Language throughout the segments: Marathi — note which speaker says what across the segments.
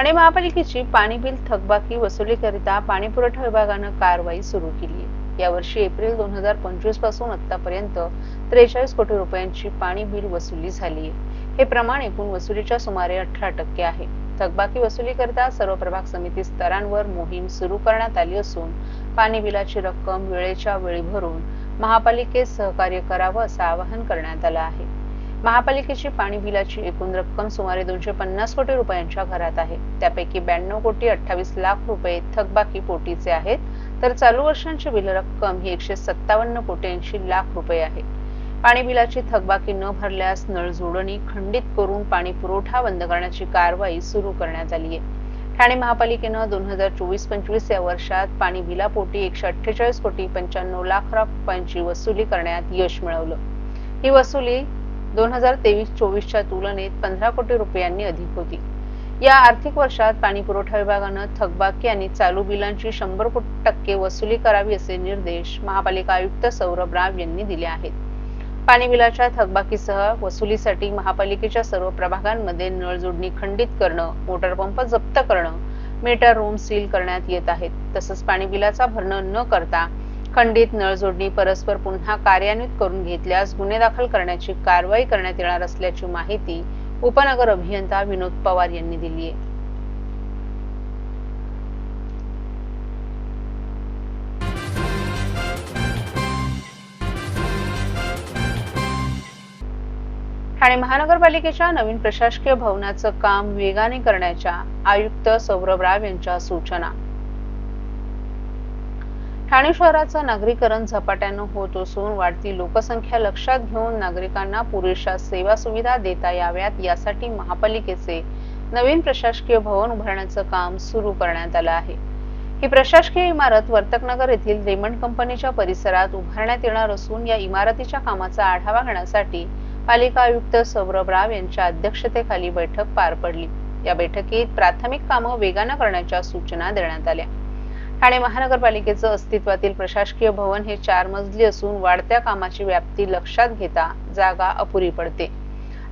Speaker 1: ठाणे महापालिकेची पाणी बिल थकबाकी वसुलीकरिता पाणी पुरवठा विभागानं कारवाई सुरू केली आहे यावर्षी एप्रिल दोन हजार पंचवीसपासून आतापर्यंत त्रेचाळीस कोटी रुपयांची पाणी बिल वसुली झाली आहे हे प्रमाण एकूण वसुलीच्या सुमारे अठरा टक्के आहे. थकबाकी वसुलीकरिता सर्व प्रभाग समिती स्तरांवर मोहीम सुरू करण्यात आली असून पाणी बिलाची रक्कम वेळेच्या वेळी भरून महापालिकेत सहकार्य करावं असं आवाहन करण्यात आलं आहे. महापालिकेची पाणी बिलाची एकूण रक्कम सुमारे दोनशे पन्नास कोटी रुपयांच्या घरात आहे. त्यापैकी ब्याण्णव कोटी अठ्ठावीस लाख रुपये थकबाकी पोटीचे आहेत. तर चालू वर्षांची बिल रक्कम ही एकशे सत्तावन्न कोटी ऐंशी लाख रुपये आहे. पाणी बिलाची थकबाकी न भरल्यास नळ जोडणी खंडित करून पाणी पुरवठा बंद करण्याची कारवाई सुरू करण्यात आली आहे. ठाणे महापालिकेनं दोन हजार चोवीस पंचवीस या वर्षात पाणी बिलापोटी एकशे अठ्ठेचाळीस कोटी पंच्याण्णव लाख रुपयांची वसुली करण्यात यश मिळवलं. ही वसुली दोन हजार तेवीस चोवीसच्या तुलनेत पंधरा कोटी रुपयांनी अधिक होती. या आर्थिक वर्षात पाणी पुरवठा विभागानं थकबाकी आणि चालू बिलांची शंभर टक्के वसुली करावी असे निर्देश महापालिका आयुक्त सौरभ राव यांनी दिले आहेत. पाणी बिलाच्या थकबाकीसह वसुलीसाठी महापालिकेच्या सर्व प्रभागांमध्ये नळ जोडणी खंडित करणं मोटर पंप जप्त करणं मीटर रूम सील करण्यात येत आहेत. तसंच पाणी बिलाचा भरणं न करता खंडित नळ जोडणी परस्पर पुन्हा कार्यान्वित करून घेतल्यास गुन्हे दाखल करण्याची कारवाई करण्यात येणार असल्याची माहिती उपनगर अभियंता विनोद पवार यांनी दिली आहे. ठाणे महानगरपालिकेच्या नवीन प्रशासकीय भवनाचं काम वेगाने करण्याच्या आयुक्त सौरभ राव यांच्या सूचना ठाणे शहराचं नागरीकरण झपाट्यानं होत असून वाढती लोकसंख्या लक्षात घेऊन नागरिकांना पुरेशा सेवा सुविधा देता याव्यात यासाठी महापालिकेचे नवीन प्रशासकीय भवन उभारण्याचं काम सुरू करण्यात आलं आहे. ही प्रशासकीय इमारत वर्तकनगर येथील रेमंड कंपनीच्या परिसरात उभारण्यात येणार असून या इमारतीच्या कामाचा आढावा घेण्यासाठी पालिका आयुक्त सौरभ राव यांच्या अध्यक्षतेखाली बैठक पार पडली. या बैठकीत प्राथमिक कामं वेगानं करण्याच्या सूचना देण्यात आल्या. ठाणे महानगरपालिकेचं अस्तित्वातील प्रशासकीय भवन हे चार मजली असून वाढत्या कामाची व्याप्ती लक्षात घेता जागा अपुरी पडते.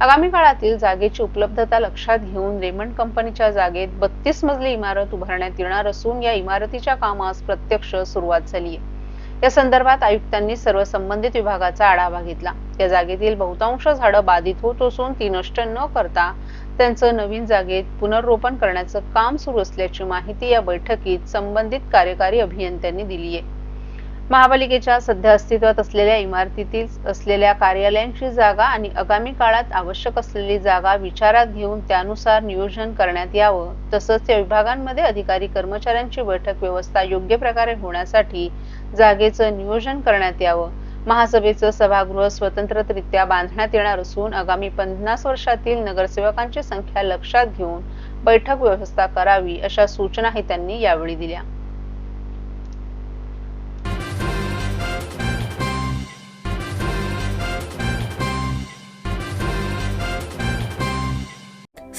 Speaker 1: आगामी काळातील जागेची उपलब्धता लक्षात घेऊन रेमंड कंपनीच्या जागेत बत्तीस मजली इमारत उभारण्यात येणार असून या इमारतीच्या कामास प्रत्यक्ष सुरुवात झाली आहे या संदर्भात आयुक्तांनी सर्व संबंधित विभागाचा आढावा घेतला. या जागेतील बहुतांश झाडं बाधित होत असून ती नष्ट न करता त्यांचं नवीन जागेत पुनर्रोपण करण्याचं काम सुरू असल्याची माहिती या बैठकीत संबंधित कार्यकारी अभियंत्यांनी दिली आहे. महापालिकेच्या सध्या अस्तित्वात असलेल्या इमारतीतील असलेल्या कार्यालयांची जागा आणि आगामी काळात आवश्यक असलेली जागा विचारात घेऊन त्यानुसार नियोजन करण्यात यावं तसंच या विभागांमध्ये अधिकारी कर्मचाऱ्यांची बैठक व्यवस्था योग्य प्रकारे होण्यासाठी जागेचं नियोजन करण्यात यावं महासभेचं सभागृह स्वतंत्ररित्या बांधण्यात येणार असून आगामी पन्नास वर्षातील नगरसेवकांची संख्या लक्षात घेऊन बैठक व्यवस्था करावी अशा सूचनाही त्यांनी यावेळी दिल्या.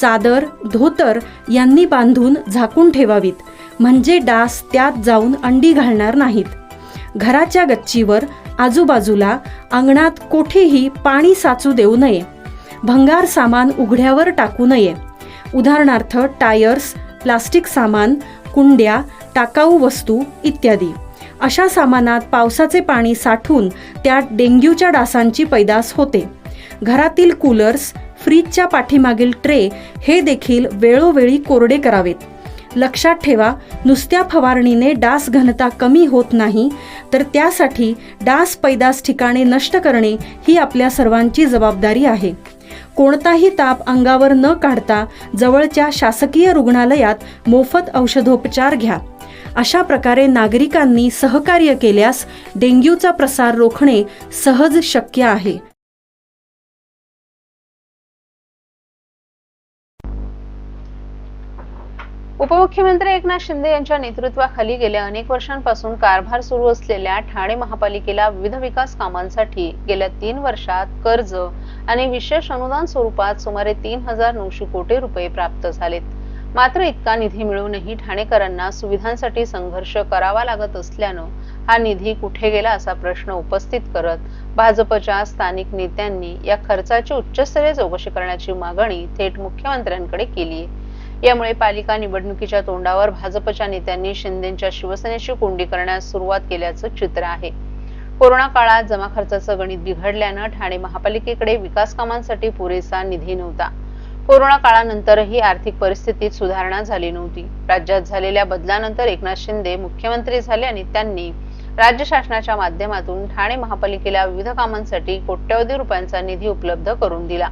Speaker 2: चादर धोतर यांनी बांधून झाकून ठेवावीत. म्हणजे डास त्यात जाऊन अंडी घालणार नाहीत. घराच्या गच्चीवर आजूबाजूला अंगणात कोठेही पाणी साचू देऊ नये. भंगार सामान उघड्यावर टाकू नये. उदाहरणार्थ टायर्स प्लास्टिक सामान कुंड्या टाकाऊ वस्तू इत्यादी. अशा सामानात पावसाचे पाणी साठून त्यात डेंग्यूच्या डासांची पैदास होते. घरातील कूलर्स फ्रीजच्या पाठीमागील ट्रे हे देखील वेळोवेळी कोरडे करावेत. लक्षात ठेवा नुसत्या फवारणीने डास घनता कमी होत नाही तर त्यासाठी डास पैदास ठिकाणे नष्ट करणे ही आपल्या सर्वांची जबाबदारी आहे. कोणताही ताप अंगावर न काढता जवळच्या शासकीय रुग्णालयात मोफत औषधोपचार घ्या. अशा प्रकारे नागरिकांनी सहकार्य केल्यास डेंग्यूचा प्रसार रोखणे सहज शक्य आहे.
Speaker 1: उपमुख्यमंत्री एकनाथ शिंदे यांच्या नेतृत्वाखाली गेल्या अनेक वर्षांपासून कारभार सुरू असलेल्या ठाणे महापालिकेला विविध विकास कामांसाठी गेल्या तीन वर्षात कर्ज आणि विशेष अनुदान स्वरूपात सुमारे तीन हजार नऊशे कोटी रुपये प्राप्त झालेत. मात्र इतका निधी मिळूनही ठाणेकरांना सुविधांसाठी संघर्ष करावा लागत असल्यानं हा निधी कुठे गेला असा प्रश्न उपस्थित करत भाजपच्या स्थानिक नेत्यांनी या खर्चाची उच्चस्तरीय चौकशी करण्याची मागणी थेट मुख्यमंत्र्यांकडे केली आहे यामुळे पालिका निवडणुकीच्या तोंडावर भाजपच्या नेत्यांनी शिंदेच्या शिवसेनेची कोंडी करण्यास सुरुवात केल्याचं चित्र आहे. कोरोना काळात जमा खर्चाचं गणित बिघडल्यानं ठाणे महापालिकेकडे विकास कामांसाठी पुरेसा निधी नव्हता. कोरोना काळानंतरही आर्थिक परिस्थितीत सुधारणा झाली नव्हती. राज्यात झालेल्या बदलानंतर एकनाथ शिंदे मुख्यमंत्री झाले आणि त्यांनी राज्य शासनाच्या माध्यमातून ठाणे महापालिकेला विविध कामांसाठी कोट्यवधी रुपयांचा निधी उपलब्ध करून दिला.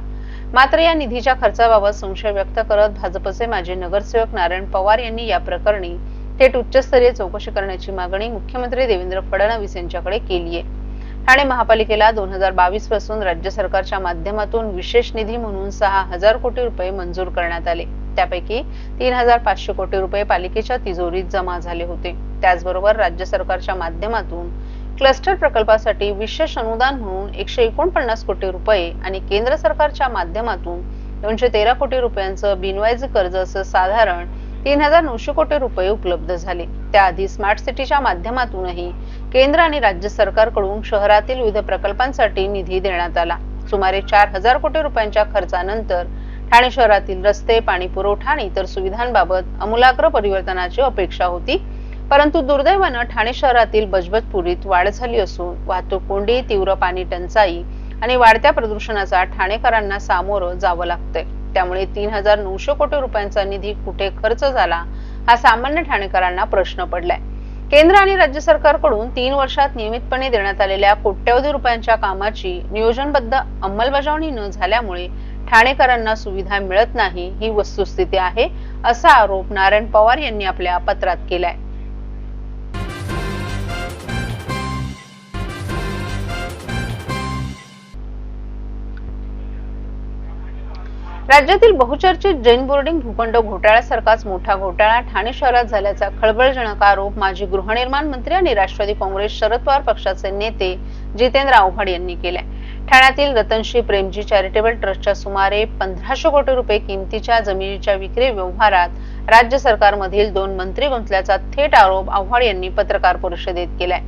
Speaker 1: मात्र या निधीच्या खर्चाबाबत संशय व्यक्त करत भाजपचे माजी नगरसेवक नारायण पवार यांनी या प्रकरणी थेट उच्चस्तरीय चौकशी करण्याची मागणी मुख्यमंत्री देवेंद्र फडणवीस यांच्याकडे केली आहे ठाणे महापालिकेला दोन हजार बावीसपासून राज्य सरकारच्या माध्यमातून विशेष निधी म्हणून सहा हजार कोटी रुपये मंजूर करण्यात आले. त्यापैकी तीन हजार पाचशे कोटी रुपये पालिकेच्या तिजोरीत जमा झाले होते. त्याचबरोबर राज्य सरकारच्या माध्यमातून क्लस्टर प्रकल्पासाठी विशेष अनुदान म्हणून एकशे एकोणपन्नास कोटी रुपये आणि केंद्र सरकारच्या माध्यमातून दोनशे तेरा कोटी रुपयांचं बिनवायज कर्ज असं साधारण तीन हजार नऊशे कोटी रुपये उपलब्ध झाले. त्याआधी स्मार्ट सिटीच्या माध्यमातूनही केंद्र आणि राज्य सरकारकडून शहरातील विविध प्रकल्पांसाठी निधी देण्यात आला. सुमारे चार हजार कोटी रुपयांच्या खर्चानंतर ठाणे शहरातील रस्ते पाणी पुरवठा आणि इतर सुविधांबाबत अमूलाग्र परिवर्तनाची अपेक्षा होती. परंतु दुर्दैवानं ठाणे शहरातील बजबतपुरीत वाढ झाली असून वाहतूक कोंडी तीव्र पाणी टंचाई आणि वाढत्या प्रदूषणाचा ठाणेकरांना सामोरं जावं लागतंय. त्यामुळे तीन हजार नऊशे कोटी रुपयांचा निधी कुठे खर्च झाला हा सामान्य ठाणेकरांना प्रश्न पडलाय. केंद्र आणि राज्य सरकारकडून तीन वर्षात नियमितपणे देण्यात आलेल्या कोट्यवधी रुपयांच्या कामाची नियोजनबद्ध अंमलबजावणी न झाल्यामुळे ठाणेकरांना सुविधा मिळत नाही ही वस्तुस्थिती आहे असा आरोप नारायण पवार यांनी आपल्या पत्रात केलाय. राज्यातील बहुचर्चित जैन बोर्डिंग भूखंड घोटाळ्यासारखाच मोठा घोटाळा ठाणे शहरात झाल्याचा खळबळजनक आरोप माजी गृहनिर्माण मंत्री आणि राष्ट्रवादी काँग्रेस शरद पवार पक्षाचे नेते जितेंद्र आव्हाड यांनी केलाय. ठाण्यातील रतनश्री प्रेमजी चॅरिटेबल ट्रस्टच्या सुमारे पंधराशे कोटी रुपये किमतीच्या जमिनीच्या विक्री व्यवहारात राज्य सरकारमधील दोन मंत्री गुंतल्याचा थेट आरोप आव्हाड यांनी पत्रकार परिषदेत केलाय.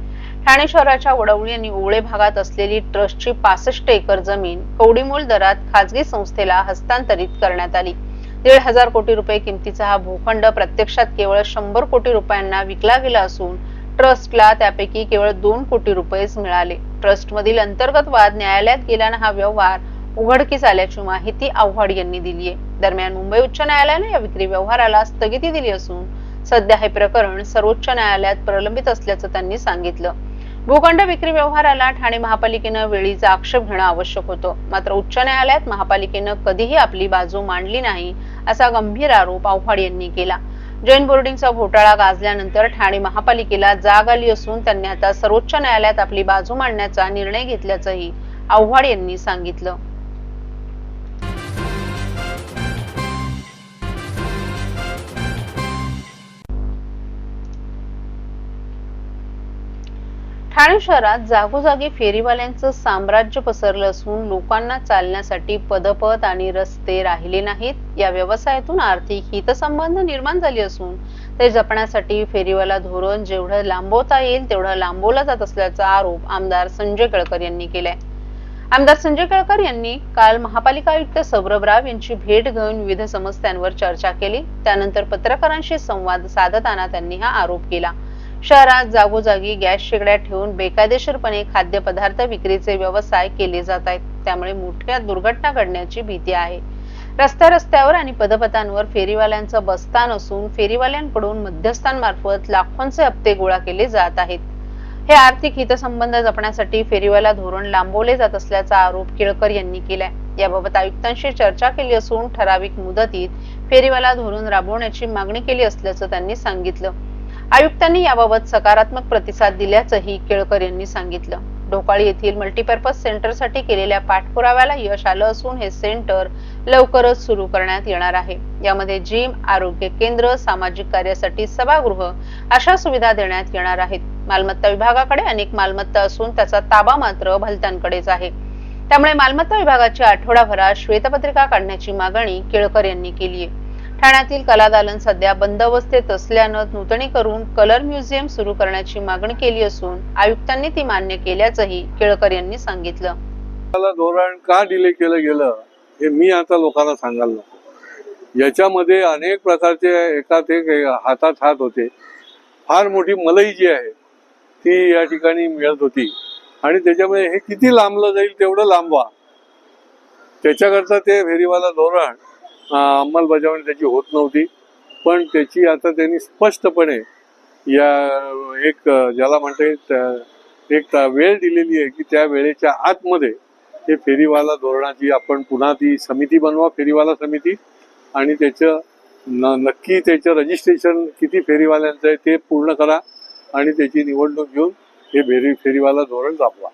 Speaker 1: ठाणे शहराच्या वडवळी आणि ओवळे भागात असलेली ट्रस्टची पासष्ट एकर जमीन कवडीमोल दरात खाजगी संस्थेला हस्तांतरित करण्यात आली. दीड हजार कोटी रुपये किमतीचा हा भूखंड प्रत्यक्षात केवळ शंभर कोटी रुपयांना विकला गेला असून ट्रस्टला त्यापैकी केवळ दोन कोटी रुपयेच मिळाले. ट्रस्टमधील अंतर्गत वाद न्यायालयात गेल्यानं हा व्यवहार उघडकीस आल्याची माहिती आव्हाड यांनी दिली आहे दरम्यान मुंबई उच्च न्यायालयाने या विक्री व्यवहाराला स्थगिती दिली असून सध्या हे प्रकरण सर्वोच्च न्यायालयात प्रलंबित असल्याचं त्यांनी सांगितलं. भूखंड विक्री व्यवहाराला ठाणे महापालिकेनं वेळीचा आक्षेप घेणं आवश्यक होतं. मात्र उच्च न्यायालयात महापालिकेनं कधीही आपली बाजू मांडली नाही असा गंभीर आरोप आव्हाड यांनी केला. जैन बोर्डिंगचा घोटाळा गाजल्यानंतर ठाणे महापालिकेला जाग आली असून त्यांनी आता सर्वोच्च न्यायालयात आपली बाजू मांडण्याचा निर्णय घेतल्याचंही आव्हाड यांनी सांगितलं. ठाणे शहरात जागोजागी फेरीवाल्यांचं साम्राज्य पसरलं असून लोकांना चालण्यासाठी पदपथ आणि रस्ते राहिले नाहीत. या व्यवसायातून आर्थिक हितसंबंध निर्माण झाले असून ते जपण्यासाठी फेरीवाला धोरण जेवढं लांबवता येईल तेवढं लांबवलं जात असल्याचा आरोप आमदार संजय केळकर यांनी केलाय. आमदार संजय केळकर यांनी काल महापालिका आयुक्त सौरभ राव यांची भेट घेऊन विविध समस्यांवर चर्चा केली. त्यानंतर पत्रकारांशी संवाद साधताना त्यांनी हा आरोप केला. शहरात जागोजागी गॅस शेगड्या ठेवून बेकायदेशीरपणे खाद्यपदार्थ विक्रीचे व्यवसाय केले जात आहेत. त्यामुळे मोठ्या दुर्घटना घडण्याची भीती आहे. रस्त्या रस्त्यावर आणि पदपथांवर फेरीवाल्यांचं बस्तान असून फेरीवाल्यांकडून मध्यस्थांमार्फत लाखोंचे हप्ते गोळा केले जात आहेत. हे आर्थिक हितसंबंध जपण्यासाठी फेरीवाला धोरण लांबवले जात असल्याचा आरोप केळकर यांनी केलाय. याबाबत आयुक्तांशी चर्चा केली असून ठराविक मुदतीत फेरीवाला धोरण राबवण्याची मागणी केली असल्याचं त्यांनी सांगितलं. आयुक्तांनी याबाबत सकारात्मक प्रतिसाद दिल्याचंही केळकर यांनी सांगितलं. ढोकाळी येथील मल्टीपर्पज सेंटरसाठी केलेल्या पाठपुराव्याला यश आलं असून हे सेंटर लवकरच सुरू करण्यात येणार आहे. यामध्ये जिम आरोग्य केंद्र सामाजिक कार्यासाठी सभागृह अशा सुविधा देण्यात येणार आहेत. मालमत्ता विभागाकडे अनेक मालमत्ता असून त्याचा ताबा मात्र भलत्यांकडेच आहे. त्यामुळे मालमत्ता विभागाची आठवडाभरात श्वेतपत्रिका काढण्याची मागणी केळकर यांनी केली आहे ठाण्यातील कला दालन सध्या बंद असल्यानं नूतनी करून कलर म्युझियम सुरू करण्याची मागणी केली असून आयुक्तांनी ती मान्य केल्याचंही केळकर यांनी सांगितलं.
Speaker 3: धोरण का डिले केलं गेलं हे मी आता लोकांना सांगायला नको. याच्यामध्ये अनेक प्रकारचे एकात एक हातात हात होते. फार मोठी मलई जी आहे ती या ठिकाणी मिळत होती. आणि त्याच्यामुळे हे किती लांबलं जाईल तेवढं लांबवा. त्याच्याकरता ते फेरीवाला धोरण अंमलबजावणी त्याची होत नव्हती. पण त्याची आता त्यांनी स्पष्टपणे या एक ज्याला म्हणता येईल त्या- एक वेळ दिलेली आहे की त्या वेळेच्या आतमध्ये हे फेरीवाला धोरणाची आपण पुन्हा ती समिती बनवा फेरीवाला समिती. आणि त्याचं न नक्की त्याचं रजिस्ट्रेशन किती फेरीवाल्यांचं आहे ते पूर्ण करा. आणि त्याची निवडणूक घेऊन हे फेरी फेरीवाला धोरण दाखवा